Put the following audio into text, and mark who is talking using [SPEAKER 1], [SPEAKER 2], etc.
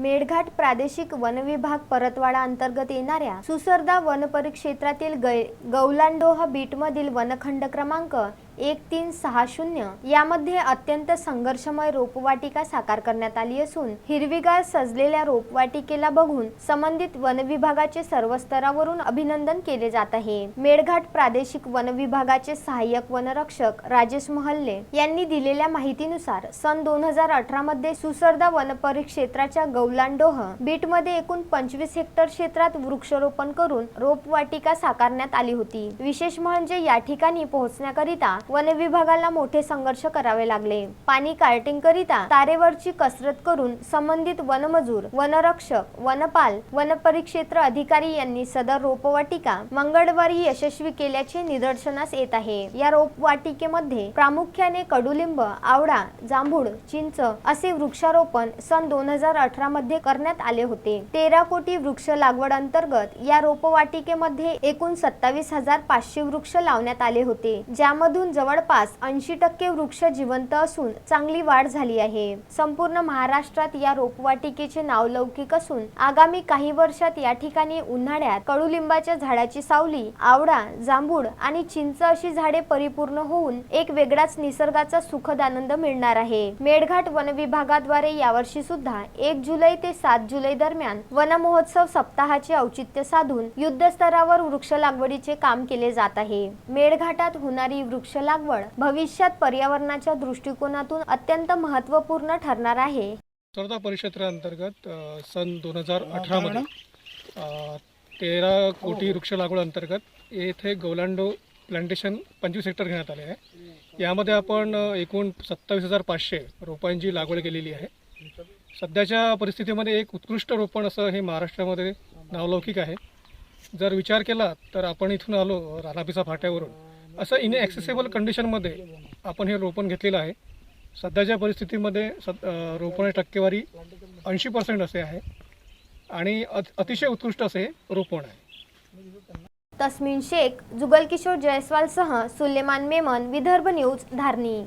[SPEAKER 1] मेळघाट प्रादेशिक वन विभाग परतवाडा अंतर्गत येणाऱ्या सुसरदा वन परिक्षेत्रातील गै गौलांडोह बीटमधील वनखंड क्रमांक एक तीन सहा शून्य यामध्ये अत्यंत संघर्षमय रोपवाटिका साकार करण्यात आली असून हिरवीगार सजलेल्या रोपवाटिकेला बघून संबंधित वन विभागाचे सर्व स्तरावरून अभिनंदन केले जात आहे. मेळघाट प्रादेशिक वन विभागाचे सहाय्यक वनरक्षक राजेश महल्ले यांनी दिलेल्या माहितीनुसार सन दोन हजार अठरा मध्ये सुसरदा वन परिक्षेत्राच्या गौलांडोह बीटमध्ये एकूण पंचवीस हेक्टर क्षेत्रात वृक्षारोपण करून रोपवाटिका साकारण्यात आली होती. विशेष म्हणजे या ठिकाणी पोहोचण्याकरिता वन विभागाला मोठे संघर्ष करावे लागले. पाणी कार्टिंग करिता तारेवरची कसरत करून संबंधित वनमजूर वनरक्षक वनपाल वन परिक्षेत्र अधिकारी यांनी सदर रोपवाटिका मंगळवारी यशस्वी केल्याचे निदर्शनास येत आहे. या रोपवाटिकेमध्ये प्रामुख्याने कडुलिंब आवळा जांभूळ चिंच असे वृक्षारोपण सन दोन हजार अठरा मध्ये करण्यात आले होते. तेरा कोटी वृक्ष लागवड अंतर्गत या रोपवाटिकेमध्ये एकूण सत्तावीस हजार पाचशे वृक्ष लावण्यात आले होते ज्यामधून जवळपास ऐंशी टक्के वृक्ष जिवंत असून चांगली वाढ झाली आहे. संपूर्ण महाराष्ट्रात या रोपवाटिकेचे नाव लौकिक असून आगामी काही वर्षात या ठिकाणी उन्हाळ्यात कडुलिंबाच्या झाडाची सावली आवळा जांभूळ आणि चिंच अशी झाडे परिपूर्ण होऊन एक वेगळाच निसर्गाचा सुखद आनंद मिळणार आहे. मेळघाट वन विभागाद्वारे यावर्षी सुद्धा एक जुलै ते सात जुलै दरम्यान वन महोत्सव सप्ताहाचे औचित्य साधून युद्ध स्तरावर वृक्ष लागवडीचे काम केले जात आहे. मेळघाटात होणारी वृक्ष लागवड भविष्यात पर्यावरणाच्या दृष्टिकोनातून अत्यंत महत्त्वपूर्ण ठरणार आहे.
[SPEAKER 2] सरदा परिक्षेत्राअंतर्गत अ, सन दोन हजार अठरामध्ये तेरा कोटी वृक्ष लागवड अंतर्गत येथे गौलांडो प्लांटेशन पंचवीस हेक्टर घेण्यात आले आहे. यामध्ये आपण एकूण सत्तावीस हजार पाचशे रोपांची लागवड केलेली आहे. सध्याच्या परिस्थितीमध्ये एक उत्कृष्ट रोपण असं हे महाराष्ट्रामध्ये नावलौकिक आहे. जर विचार केला तर आपण इथून आलो रानापिसा फाट्यावरून. असं इन ॲक्सेसेबल कंडिशनमध्ये आपण हे रोपण घेतलेलं आहे. सध्याच्या परिस्थितीमध्ये सद अ, रोपणाची टक्केवारी ऐंशी पर्सेंट असे आहे आणि अतिशय उत्कृष्ट असे रोपण आहे.
[SPEAKER 1] तस्मिन शेख जुगल किशोर सुलेमान मेमन विदर्भ न्यूज धारणी.